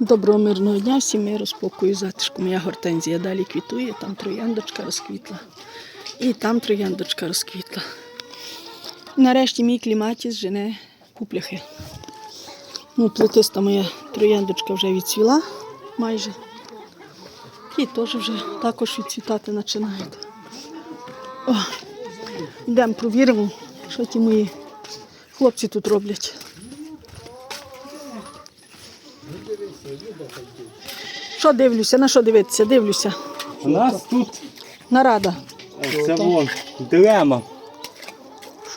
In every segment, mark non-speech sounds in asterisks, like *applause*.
Доброго мирного дня, всім миру, спокою, затишку. Моя гортензія далі квітує, там трояндочка розквітла. І там трояндочка розквітла. Нарешті мій кліматіс жене купляхи. Ну, плетиста моя трояндочка вже відцвіла майже. І теж вже також відцвітати починають. Йдемо провіримо, що ті мої хлопці тут роблять. Що дивлюся? На що дивитися? Дивлюся. У нас тут Нарада. це вон дилема.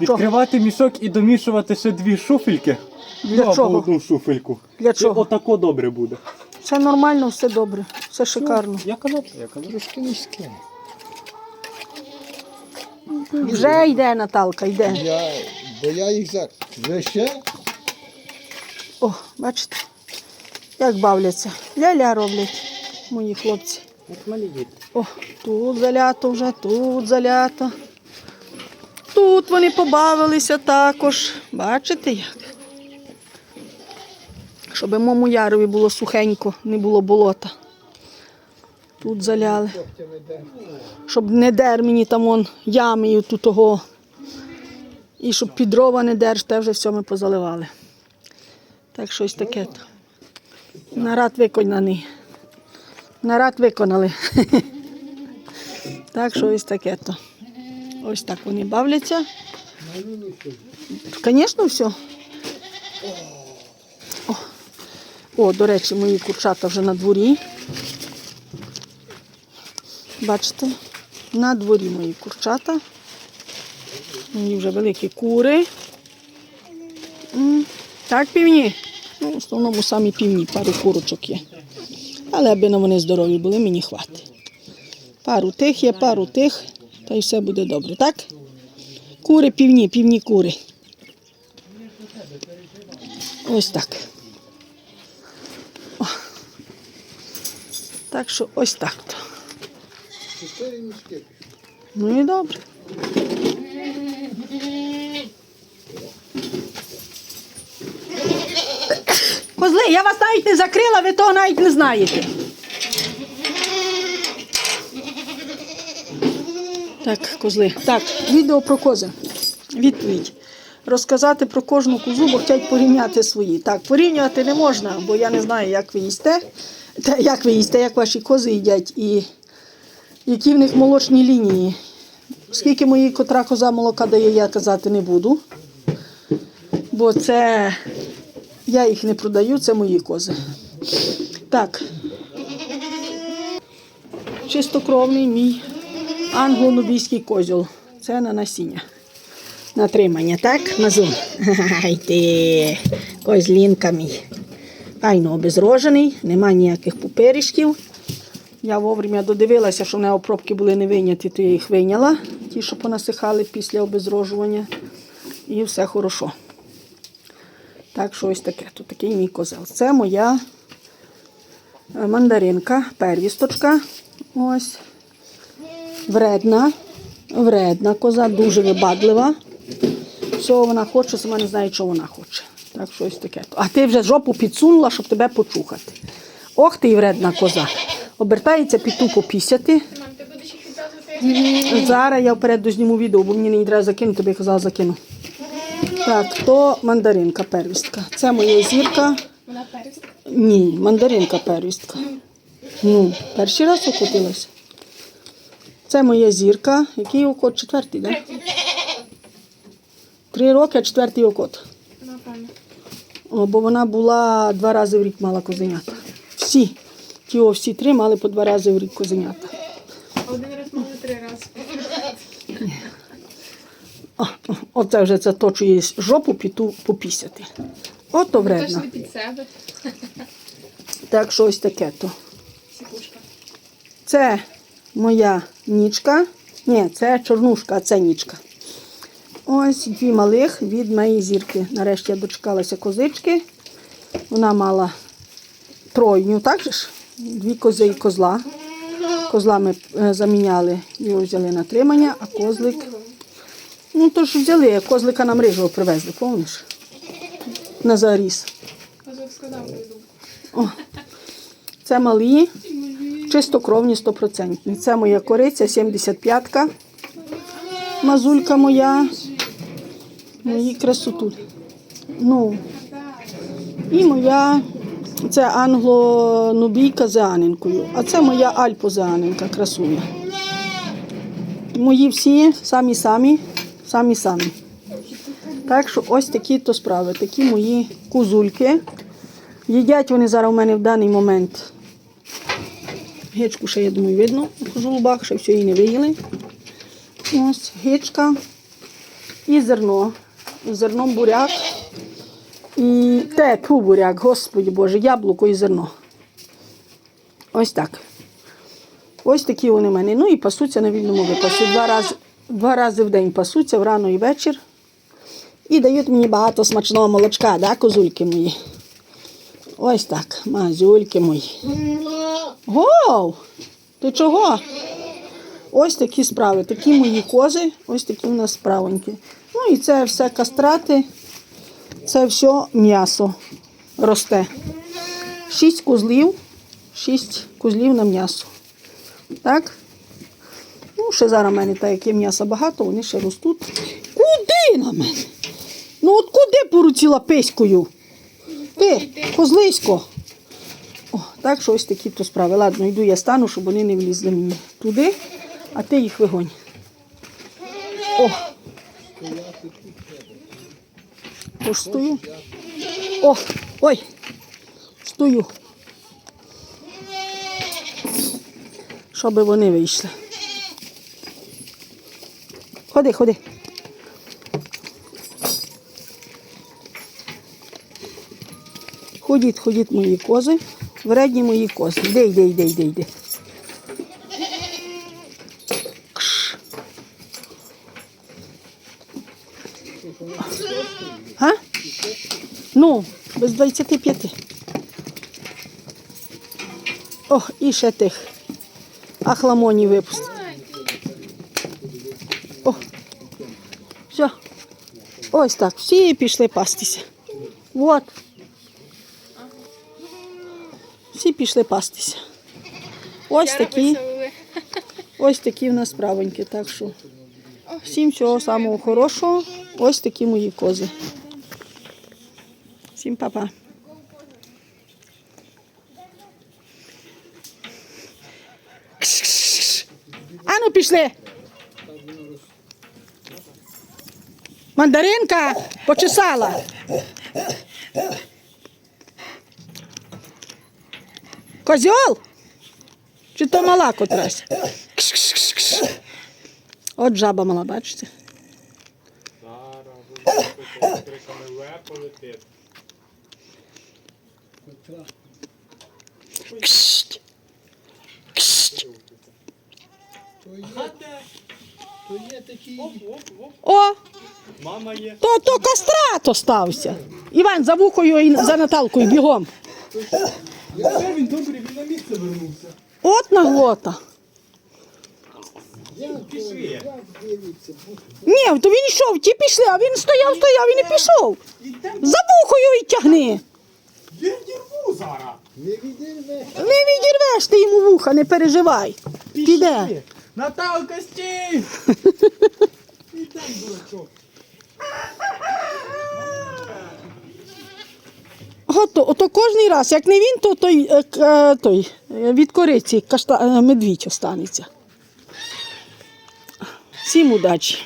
Відкривати мішок і домішувати ще дві шуфельки. Для ну, або чого? одну шуфельку. Для Це чого? отако добре буде. Все нормально, все добре, все шикарно. Я казав, я казав. Трошки низьке. Вже йде Наталка, йде. Я, бо я їх за... Ви ще? О, бачите, як бавляться. Ля-ля роблять мої хлопці. О, тут залято вже, тут залято. Тут вони побавилися також. Бачите як? Щоб моєму ярові було сухенько, не було болота. Тут заляли. Щоб не дер мені там он ями тут того. І щоб під дрова не держ, те вже все ми позаливали. Так щось таке. то. Нарад виконаний. Нарад виконали. *laughs* Так, що ось таке то. Ось так вони бавляться. Звісно, все. О, О, до речі, мої курчата вже на дворі. Бачите? На дворі мої курчата. Мої вже великі кури. Так, півні. Ну, в основному самі півні, пару курочок є. Але аби вони здорові були, мені хватить. Пару тих є, пару тих, та й все буде добре, так? Кури півні, півні кури. Ось так. О. Так що ось так. то. Ну і добре. Козли, я вас навіть не закрила, ви того навіть не знаєте. Так, козли. Так, відео про кози. Відповідь. Розказати про кожну козу, бо хочуть порівняти свої. Так, порівнювати не можна, бо я не знаю, як ви їсте, та як ви їсте, як ваші кози їдять і які в них молочні лінії. Скільки мої котра коза молока дає, я казати не буду. Бо це я їх не продаю, це мої кози. Так. Чистокровний мій англо-нубійський козьол. Це на насіння. На тримання, так? Назу. *laughs* Ай ти, козлінка мій. Файно обезрожений, нема ніяких пуперішків. Я вовремя додивилася, що в нього пробки були не вийняті, то я їх вийняла, ті, що понасихали після обезрожування. І все хорошо. Так, що ось таке. Тут такий мій козел. Це моя е, мандаринка, первісточка. Ось. Вредна. Вредна коза, дуже вибадлива. Все вона хоче, сама не знає, що вона хоче. Так що ось таке. А ти вже жопу підсунула, щоб тебе почухати. Ох ти вредна коза. Обертається піту попісяти. Зараз я вперед дозніму відео, бо мені не треба закинути, бо я казала закину. Так, то мандаринка первістка. Це моя зірка. Вона перець. Ні, мандаринка первістка. Ну, перший раз окотилася. Це моя зірка. Який окот? Четвертий, так? Три роки, а четвертий окот. О, бо вона була два рази в рік мала козенята. Всі. Ті всі три мали по два рази в рік козенята. Один раз мали три рази. Оце вже це точує жопу піту попісяти. Ото вредно. Точно під себе. Так що ось таке то. Це моя нічка. Ні, це чорнушка, а це нічка. Ось дві малих від моєї зірки. Нарешті я дочекалася козички. Вона мала тройню, так же ж? Дві кози і козла. Козла ми е, заміняли, його взяли на тримання, а козлик. Ну, то ж взяли, козлика нам рижого привезли, помниш? На думку. О, Це малі, чистокровні 100%. Це моя кориця, 75-ка. Мазулька моя. Мої красоту. Ну. І моя, це англо-нубійка з Анинкою. А це моя альпо-Анинка, красуня. Мої всі самі-самі, самі-самі. Так що ось такі то справи, такі мої кузульки. Їдять вони зараз у мене в даний момент. Гичку ще, я думаю, видно в жолубах, ще все її не виїли. Ось гичка і зерно. Зерном буряк. І те, тьфу, буряк, господи Боже, яблуко і зерно. Ось так. Ось такі вони в мене. Ну і пасуться на вільному випасі. Два рази, два рази в день пасуться, врано і вечір. І дають мені багато смачного молочка, да, козульки мої. Ось так, мазюльки мої. Гоу! Ти чого? Ось такі справи, такі мої кози, ось такі в нас справоньки. Ну і це все кастрати, це все м'ясо росте. Шість козлів, шість козлів на м'ясо. Так? Ще зараз в мене так, як є м'яса багато, вони ще ростуть. Куди на мене? Ну от куди поручила пиською? Ти, козлисько. О, так що ось такі то справи. Ладно, йду я стану, щоб вони не влізли мені туди, а ти їх вигонь. О. Тож стою. О, ой, стою. Щоб вони вийшли. Ходи, ходи. Ходіть, ходіть мої кози. Вредні мої кози. Йди, йди, йди, йди, йди. А? Ну, без 25. О, і ще тих. Ахламоні випустити. О. Все. Ось так. Всі пішли пастися. Вот. Всі пішли пастися. Ось такі, ось такі в нас справоньки. Так що всім всього самого хорошого. Ось такі мої кози. Всім па-па. Ану пішли. Мандаринка почесала. Козьол? Чи то мала котрась? Кш-кш-кш-кш. От жаба мала, бачите? Кшт. Кшт. То є такі. О, Мама є. то, то кастрат остався. Іван, за вухою і за Наталкою бігом. Все, він добрий, він на місце вернувся. От наглота. Пішли. Ні, то він йшов, ті пішли, а він стояв, стояв і не пішов. За вухою і тягни. Я дірву зараз. Не відірве. Не відірвеш ти йому вуха, не переживай. Піде. Наталка, стій! *laughs* Кожний раз, як не він, то той, е, е, той е, від кориці кашта, медвідь останеться. Всім удачі.